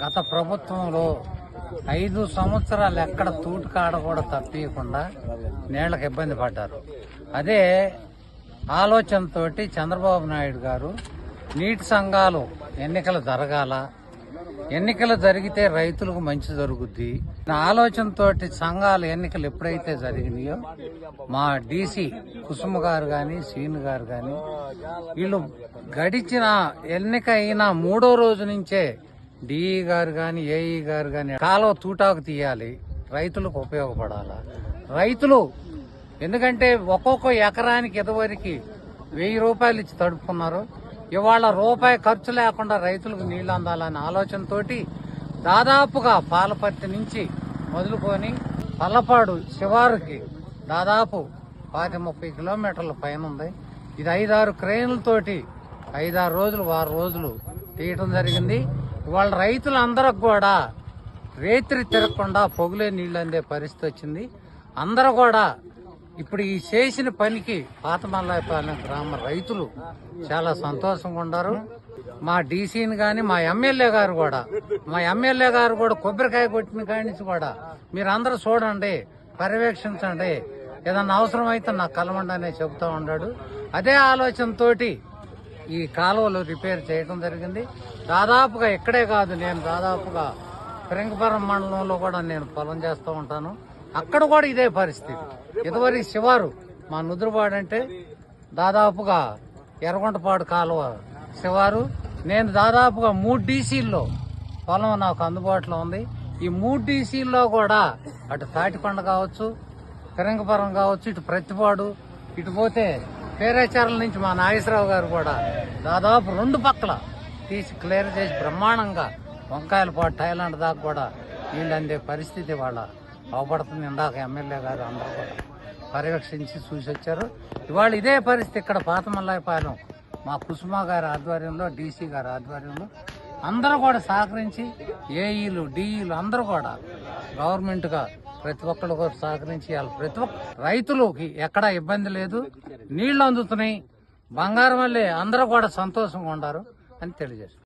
గత ప్రభుత్వంలో ఐదు సంవత్సరాలు ఎక్కడ తూటుకాడ కూడా తప్పియకుండా నీళ్ళకు ఇబ్బంది పడ్డారు. అదే ఆలోచనతోటి చంద్రబాబు నాయుడు గారు నీటి సంఘాలు ఎన్నికలు జరగాల ఎన్నికలు జరిగితే రైతులకు మంచి జరుగుద్ది. నా ఆలోచనతో సంఘాలు ఎన్నికలు ఎప్పుడైతే జరిగినాయో మా డీసీ కుసుమ గారు కానీ సీను గారు కానీ వీళ్ళు గడిచిన ఎన్నిక అయిన మూడో రోజు నుంచే డిఈ గారు కానీ ఏఈ గారు కానీ కాలువ తూటాకు తీయాలి. రైతులకు ఉపయోగపడాల? రైతులు ఎందుకంటే ఒక్కొక్క ఎకరానికి ఇదివరకు వెయ్యి రూపాయలు ఇచ్చి తడుపుకున్నారు ఇవాళ రూపాయి ఖర్చు లేకుండా రైతులకు నీళ్ళు అందాలనే ఆలోచనతోటి దాదాపుగా పాలపర్తి నుంచి మొదలుకొని పల్లపాడు శివారుకి దాదాపు పాతి ముప్పై కిలోమీటర్ల పైన ఉంది. ఇది ఐదారు క్రెయిన్లతోటి ఐదారు రోజులు వారు రోజులు తీయటం జరిగింది. వాళ్ళ రైతులందరికి కూడా రేత్రి తిరగకుండా పొగులే నీళ్ళు అందే పరిస్థితి వచ్చింది. అందరూ కూడా ఇప్పుడు ఈ చేసిన పనికి పాతమల్లాయపాలెం గ్రామ రైతులు చాలా సంతోషంగా ఉన్నారు. మా డీసీని కానీ మా ఎమ్మెల్యే గారు కూడా మా ఎమ్మెల్యే గారు కూడా కొబ్బరికాయ కొట్టిన కాడి నుంచి కూడా మీరందరూ చూడండి పర్యవేక్షించండి. ఏదన్నా అవసరమైతే నాకు కలవండి అనే చెబుతా ఉన్నాడు. అదే ఆలోచనతోటి ఈ కాలువలు రిపేర్ చేయడం జరిగింది. దాదాపుగా ఇక్కడే కాదు నేను దాదాపుగా ప్రింగపురం మండలంలో కూడా నేను పొలం చేస్తూ ఉంటాను. అక్కడ కూడా ఇదే పరిస్థితి. ఇదివరకు శివారు మా నుదురుపాడు అంటే దాదాపుగా ఎర్రగొంటపాడు కాలువ శివారు. నేను దాదాపుగా మూడు డీసీల్లో పొలం నాకు అందుబాటులో ఉంది. ఈ మూడు డీసీల్లో కూడా అటు తాటికొండ కావచ్చు ఫిరంగపురం కావచ్చు ఇటు ప్రతిపాడు ఇటు పోతే పేరాచారాల నుంచి మా నాగేశ్వరరావు గారు కూడా దాదాపు రెండు పక్కల తీసి క్లియర్ చేసి బ్రహ్మాండంగా వంకాయల పాటు థాయిలాండ్ దాకా కూడా నీళ్ళు అందే పరిస్థితి వాళ్ళ అవపడుతుంది. ఇందాక ఎమ్మెల్యే గారు అందరూ కూడా పర్యవేక్షించి చూసి వచ్చారు. ఇవాళ ఇదే పరిస్థితి ఇక్కడ పాతమల్లాయపాలెం మా కుసుమ గారి ఆధ్వర్యంలో డీసీ గారి ఆధ్వర్యంలో అందరూ కూడా సహకరించి ఏఈలు డిఈలు అందరూ కూడా గవర్నమెంట్గా ప్రతి ఒక్కరు కూడా సహకరించి ప్రతి ఒక్క రైతులకి ఎక్కడా ఇబ్బంది లేదు. నీళ్ళు అందుతున్నాయి. బంగారం వల్లే అందరూ కూడా సంతోషంగా ఉండారు అని తెలియజేస్తారు